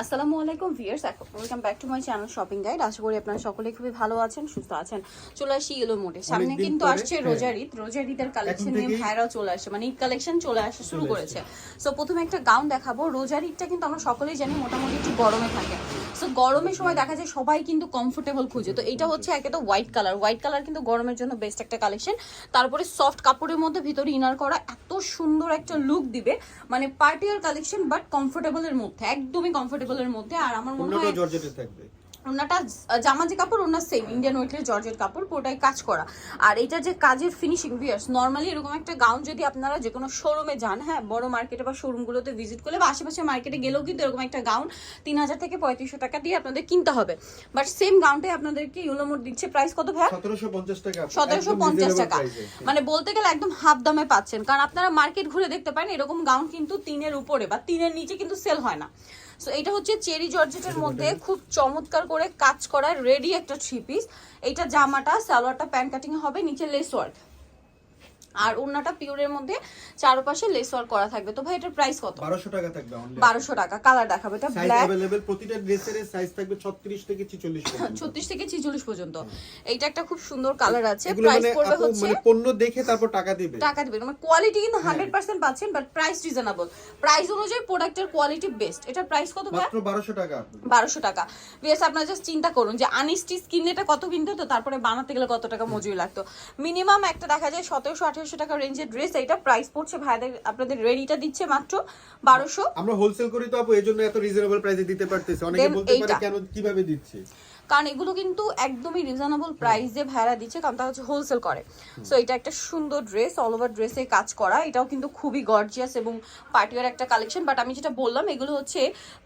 আসসালামু আলাইকুম viewers welcome back to my channel shopping guide আশা করি আপনারা সকলে খুবই ভালো আছেন সুস্থ আছেন। চলে আসি ইয়েলো মোডে সামনে কিন্তু আসছে। রোজার ঈদ রোজার ঈদের কালেকশন নিয়ে ভাইরাও চলে আসছে। মানে ঈদ কালেকশন চলে আসা শুরু করেছে। সো প্রথমে একটা গাউন দেখাবো। রোজার ঈদটা কিন্তু আমরা সকলেই জানি মোটামুটি একটু গরমে থাকে। সো গরমের সময় দেখা যায় সবাই কিন্তু কমফোর্টেবল খুঁজে। তো এটা হচ্ছে একে তো হোয়াইট কালার হোয়াইট কালার কিন্তু গরমের জন্য বেস্ট একটা কালেকশন তারপরে সফট কাপড়ের মধ্যে ভিতরে ইনার করা এত সুন্দর একটা লুক দিবে। মানে পার্টিয়ার কালেকশন বাট কমফোর্টেবলের মধ্যে একদমই কমফোর্টেবলের মধ্যে। আর আমার মনে হয় জর্জেটে থাকবে। ওনাটা জামা যে কাপড় ওনার সেম ইন্ডিয়ান ওয়েটের জর্জের কাপড় পুরোটাই কাজ করা। আর এটা যে কাজের ফিনিশিং বিয়ার্স নর্মালি এরকম একটা গাউন যদি আপনারা যে কোনো শোরুমে যান হ্যাঁ বড় মার্কেটে বা শোরুমগুলোতে ভিজিট করলে বা আশেপাশে মার্কেটে গেলেও কিন্তু এরকম একটা গাউন তিন হাজার থেকে পঁয়ত্রিশশো টাকা দিয়ে আপনাদের কিনতে হবে। বাট সেম গাউনটাই আপনাদেরকে ইউলো ইউলোমোট দিচ্ছে প্রাইস কত ভাই সতেরোশো পঞ্চাশ টাকা। সতেরোশো পঞ্চাশ টাকা। মানে বলতে গেলে একদম হাফ দামে পাচ্ছেন। কারণ আপনারা মার্কেট ঘুরে দেখতে পারেন এরকম গাউন কিন্তু তিনের উপরে বা তিনের নিচে কিন্তু সেল হয় না। সো এটা হচ্ছে চেরি জর্জেটের মধ্যে খুব চমৎকার করে কাজ করা রেডি একটা থ্রি পিস এইটা জামাটা সালোয়ারটা প্যান্ট কাটিং হবে নিচে লেস ওয়ার্ক আর ওড়নাটা পিওরের মধ্যে চারপাশে লেস ওয়ার্ক করা থাকবে। তো ভাই এটার প্রাইস কত? বারোশো টাকা থাকবে অনলি বারোশো টাকা কালার দেখাবে। এটা সাইজ ব্ল্যাক অ্যাভেলেবেল প্রতিটা ড্রেসের সাইজ থাকবে 36 থেকে 46 পর্যন্ত। ছত্রিশ থেকে ছিচল্লিশ পর্যন্ত। এইটা একটা খুব সুন্দর কালার আছে। প্রাইস মানে পড়বে হচ্ছে মানে পণ্য দেখে তারপর টাকা দিবে। টাকা দিবেন মানে কোয়ালিটি কিন্তু হ্যাঁ। হান্ড্রেড পার্সেন্ট পাচ্ছেন বাট প্রাইস রিজনেবল প্রাইস অনুযায়ী প্রোডাক্টের কোয়ালিটি বেস্ট এটার প্রাইস কত ভাই? মাত্র 1200 টাকা আপু। বারোশো টাকা। বিএস আপনারা জাস্ট চিন্তা করুন যে আনস্টিচ কিনলে এটা কত কিনতে হতো তারপরে বানাতে গেলে কত টাকা মজুরি লাগতো। মিনিমাম একটা দেখা যায় সতেরোশো আঠারোশো টাকা রেঞ্জের ড্রেস এটা প্রাইস পড়ছে ভাইদের আপনাদের রেডিটা দিচ্ছে মাত্র বারোশো। আমরা হোলসেল করি তো আপু এজন্য এত রিজনেবল প্রাইসে দিতে পারতেছি। অনেকে বলতে পারে কেন কীভাবে দিচ্ছে? কারণ এগুলো কিন্তু একদমই রিজনেবল প্রাইস প্রাইসে ভাড়া দিচ্ছে কারণ তারা হচ্ছে হোলসেল করে। সো এটা একটা সুন্দর ড্রেস অল ওভার ড্রেসে কাজ করা। এটাও কিন্তু খুবই গর্জিয়াস এবং পার্টিওয়ার একটা কালেকশন বাট আমি যেটা বললাম এগুলো হচ্ছে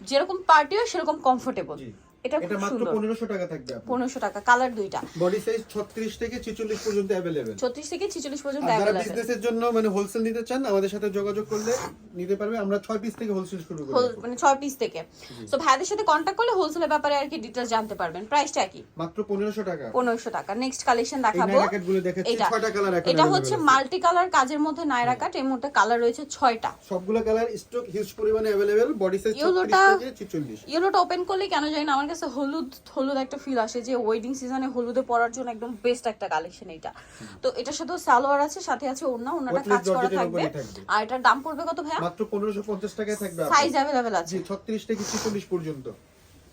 যেরকম পার্টিওয়ার সেরকম কমফোর্টেবল। এটা এটা খুব মাত্র সুন্দর 1500 টাকা থাকবে আপু পনেরোশো টাকা কালার দুইটা বডি সাইজ 36 থেকে 46 পর্যন্ত अवेलेबल ছত্রিশ থেকে ছিচল্লিশ পর্যন্ত আর যারা অ্যাভেলেবেল বিজনেসের জন্য মানে হোলসেল নিতে চান আমাদের সাথে যোগাযোগ করলে নিতে পারবে আমরা 6 পিস থেকে হোলসেল শুরু করি আপু। মানে ছয় পিস থেকে সো ভাইদের সাথে কন্ট্যাক্ট করলে হোলসেলের ব্যাপারে আর কি ডিটেলস জানতে পারবেন প্রাইসটা কি মাত্র 1500 টাকা পনেরোশো টাকা নেক্সট কালেকশন এই দেখাবো নাইরা গুলো দেখাচ্ছি এটা ছয়টা কালার এখন এটা available হচ্ছে আছে। মাল্টি কালার কাজের মধ্যে নায়রা কাট এর মধ্যে কালার রয়েছে ছয়টা সবগুলো কালার স্টক হিউজ পরিমাণে अवेलेबल বডি সাইজ 36 ইয়েলোটা- থেকে 46 ইয়েলোটা ওপেন করলে কেন জানি না আমার কাছে হলুদ হলুদ একটা ফিল আসে যে ওয়েডিং সিজনে হলুদে পরার জন্য একদম বেস্ট একটা কালেকশন এটা তো এটার সাথে সালোয়ার আছে সাথে আছে ওড়না ওড়নাটা কাজ করা থাকবে। আর এটার দাম পড়বে কত ভাইয়া? মাত্র 1550 টাকায় থাকবে সাইজ অ্যাভেলেবেল আছে। 36 থেকে 46 পর্যন্ত।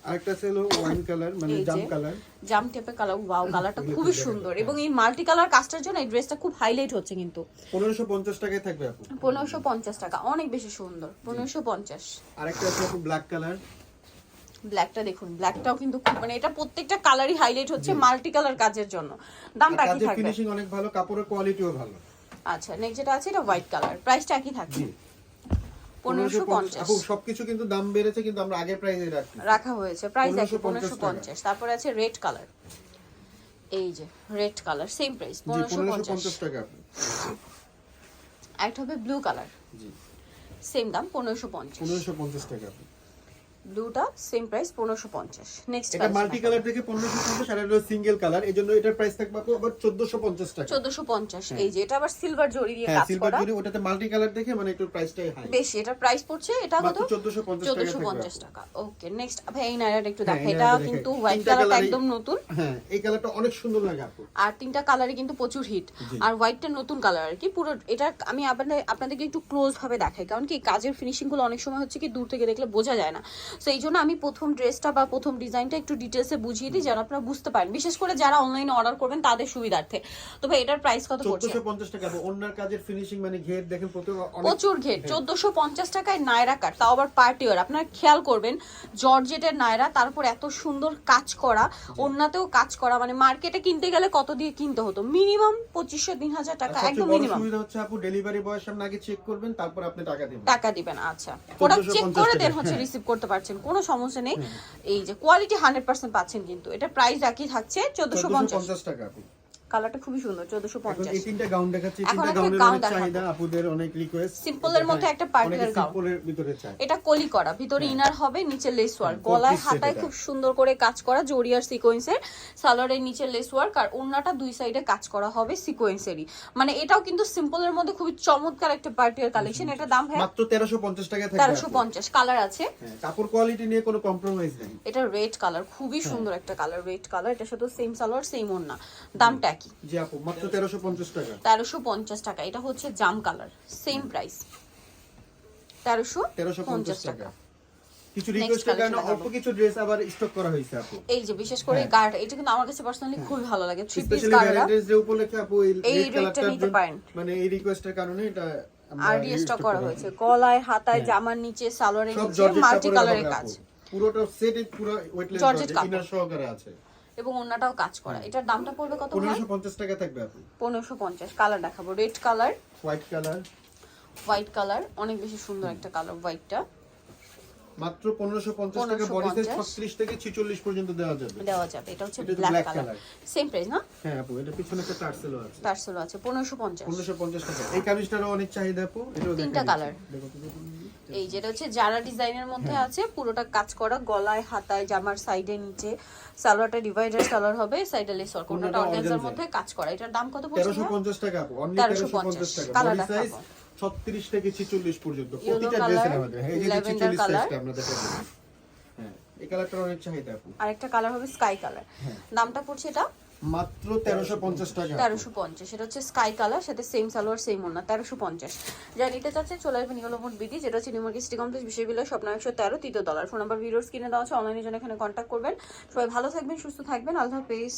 আরেকটা হলো ওয়াইন কালার মানে জাম কালার জাম টেপের কালার ওয়াও কালারটা খুবই খুব সুন্দর। এবং এই মাল্টি কালার কাজটার জন্য এই ড্রেসটা খুব হাইলাইট হচ্ছে কিন্তু। 1550 টাকায় থাকবে আপু। পনেরোশো পঞ্চাশ টাকা অনেক বেশি সুন্দর পনেরোশো পঞ্চাশ। আরেকটা আছে ব্ল্যাক কালার ব্ল্যাকটা দেখুন ব্ল্যাকটাও কিন্তু খুব মানে এটা প্রত্যেকটা কালারই হাইলাইট হচ্ছে মাল্টি কালার কাজের জন্য। দামটা কি থাকবে। ফিনিশিং অনেক ভালো কাপড়ের কোয়ালিটিও ভালো। আচ্ছা নেক্সট যেটা আছে এটা হোয়াইট কালার প্রাইসটা একই থাকছে। পনেরোশো 1550 পঞ্চাশ। সবকিছু কিন্তু দাম বেড়েছে কিন্তু আমরা আগের প্রাইসে রাখি রাখা হয়েছে প্রাইস একই 1550 পনেরোশো পঞ্চাশ। তারপরে আছে রেড কালার এই যে রেড কালার সেম প্রাইস পনেরোশো পঞ্চাশ। 1550 টাকা। একটা হবে ব্লু কালার জি। সেম দাম পনেরোশো পঞ্চাশ। 1550 টাকা। আপু ব্লুটা সেম প্রাইস পনেরোশো পঞ্চাশ। নেক্সট এটা মাল্টি কালার থেকে 1550 আর এটা সিঙ্গেল কালার এজন্য এটার প্রাইস থাকবে আবার 1450 টাকা। চোদ্দশো পঞ্চাশ। এই যে এটা আবার সিলভার দিয়ে হ্যাঁ কাজ সিলভার করা। ওটাতে মাল্টি কালার দেখে মানে একটু প্রাইসটাই হাই বেশি এটা প্রাইস পড়ছে এটা কত? 1450 টাকা ওকে নেক্সট ভাই এই নাইরাটা একটু হ্যাঁ, দেখা এটা কিন্তু হোয়াইট কালারটা একদম নতুন। হ্যাঁ এই কালারটা অনেক সুন্দর লাগে আপু। আর তিনটা কালারই কিন্তু প্রচুর হিট আর হোয়াইটটা নতুন কালার আর কি। পুরো এটা আমি আপনাদের আপনাদেরকে একটু ক্লোজ ভাবে দেখাই। কারণ কি কাজের ফিনিশিংগুলো অনেক সময় হচ্ছে কি দূর থেকে দেখলে বোঝা যায় না। তো এই জন্য আমি প্রথম ড্রেসটা বা প্রথম ডিজাইনটা একটু ডিটেলসে বুঝিয়ে দিই যেন আপনারা বুঝতে পারেন। বিশেষ করে যারা অনলাইনে অর্ডার করবেন তাদের সুবিধার্থে। তো ভাই এটার প্রাইস কত পড়ছে? 1450 টাকা। অন্যার কাজের ফিনিশিং মানে ঘের দেখেন প্রচুর ঘের। চোদ্দশো পঞ্চাশ টাকায় নায়রা কাট তাও আবার পার্টি ওয়ার আপনারা খেয়াল করবেন জর্জেটের নায়রা তারপর এত সুন্দর কাজ করা। অন্যতেও কাজ করা। মানে মার্কেটে কিনতে গেলে কত দিয়ে কিনতে হতো? মিনিমাম পঁচিশশো তিন হাজার টাকা আর একদম মিনিমাম সুবিধা হচ্ছে আপু ডেলিভারি বয়ের সামনে আগে চেক করবেন তারপর আপনি টাকা দিবেন। টাকা দিবেন আচ্ছা। প্রোডাক্ট চেক করে দেন হচ্ছে রিসিভ করতে পারছেন কোনো সমস্যা নেই। এই যে কোয়ালিটি হান্ড্রেড পার্সেন্ট পাচ্ছেন কিন্তু। এটা প্রাইস একই থাকছে চোদ্দশো পঞ্চাশ। টাকা কালারটা খুবই সুন্দর চোদ্দশো এখন পঞ্চাশ। এই তিনটা গাউন দেখাচ্ছি তিনটা গাউনের অনেক চাহিদা আপুদের অনেক রিকোয়েস্ট এর মধ্যে একটা wear gown। সিম্পলের ভিতরে চাই এটা কলি করা ভিতরে ইনার হবে নিচে লেস ওয়ার্ক হ্যাঁ, গলায় হাতায় খুব সুন্দর করে কাজ করা জরিয়ার সিকোয়েন্সের সালোয়ারের নিচে লেস ওয়ার্ক আর ওড়নাটা দুই সাইডে কাজ করা হবে সিকোয়েন্সেরই মানে এটাও কিন্তু সিম্পলের মধ্যে খুবই চমৎকার একটা পার্টিয়ার কালেকশন এটা দাম ভাই মাত্র 1350 টাকা তেরোশো পঞ্চাশ কালার আছে। হ্যাঁ, কাপড় কোয়ালিটি নিয়ে কোনো কম্প্রোমাইজ নেই। এটা রেড কালার খুবই হ্যাঁ। সুন্দর একটা কালার রেড কালার এটার সাথে সেম সালোয়ার সেম ওড়না। দামটা কি? জি আপু মাত্র 1350 টাকা। তেরোশো পঞ্চাশ টাকা এটা হচ্ছে জাম কালার সেম প্রাইস তেরোশো 1350 টাকা। টাকা। কিছু রিকোয়েস্টের কারণে অল্প কিছু ড্রেস আবার স্টক করা হয়েছে আপু। এই যে বিশেষ করে হ্যাঁ। গার্ড এটা কিন্তু আমার কাছে পার্সোনালি খুবই ভালো লাগে। থ্রি পিস স্পেশালি গার্ডরা ভ্যালেন্টাইন্স উপলক্ষে আপু এই এই রেড রেডটা কালারটার নিতে পারেন। মানে এই রিকোয়েস্টের কারণে এটা আর restock করা হয়েছে। গলায় হাতায় জামার নিচে সালোয়ারের নিচে জর্জেট মাল্টি কালারের কাজ। পুরোটা সেট পুরো ওয়েটলেস জর্জেট। ইনার সহকারে আছে। এবং অন্যটাও কাজ করা। এটার দামটা পড়বে কত ভাই? 1550 টাকা থাকবে আপু পনেরোশো পঞ্চাশ। কালার দেখাবো। Red colour white colour white colour অনেক বেশি সুন্দর একটা কালার হোয়াইটটা মাত্র 1550 টাকা বডি সাইজ 36 থেকে 46 পর্যন্ত দেওয়া যাবে। দেওয়া যাবে। এটা হচ্ছে ব্ল্যাক কালার। সেম প্রাইস না? হ্যাঁ আপু এটা পিছনে একটা টার্সেলও আছে। টার্সেল আছে। পনেরোশো পঞ্চাশ। 1550 টাকা। এই কামিজটারও অনেক চাহিদা আপু। এটাও তিনটা তো দেখো। এই যেটা হচ্ছে যারা ডিজাইনের মধ্যে। আছে পুরোটা কাজ করা গলায় হাতায় জামার সাইডে নিচে সালোয়ারটা ডিভাইডার সালোয়ার হবে সাইডে লেস ওয়ার্ক কোনটা অর্গানজার মধ্যে কাজ করা। এটার দাম কত পড়ছে ভাইয়া? 1350 টাকা আপু অনলি 1350 1350 টাকা। বডি সাইজ 36 থেকে 46 পর্যন্ত প্রতিটা ড্রেসের আমাদের হ্যাঁ এই যে 46 colour। সাইজটা দেখাবো হ্যাঁ। এই কালারটার অনেক চাহিদা আপু আরেকটা কালার হবে স্কাই কালার হ্যাঁ। দামটা পড়ছে এটা মাত্র 1350 টাকা। তেরোশো পঞ্চাশ এটা হচ্ছে স্কাই কালার সাথে সেম সালোয়ার সেম ওনা তেরোশো পঞ্চাশ। যা নিতে চাচ্ছে চলে আসবেন ইয়েলো মোট বিডি, যেটা হচ্ছে নিউমার্ক সিটি কমপ্লেক্স, বিশ্ববিদ্যালয় স্বপ্ন একশো তেরো, তৃতীয় ডলার ফোন নাম্বার ভিডিওর কিনে দেওয়া আছে অনলাইনে জন্য এখানে কন্ট্যাক্ট করবেন। সবাই ভালো থাকবেন, সুস্থ থাকবেন। আল্লাহ হাফেজ।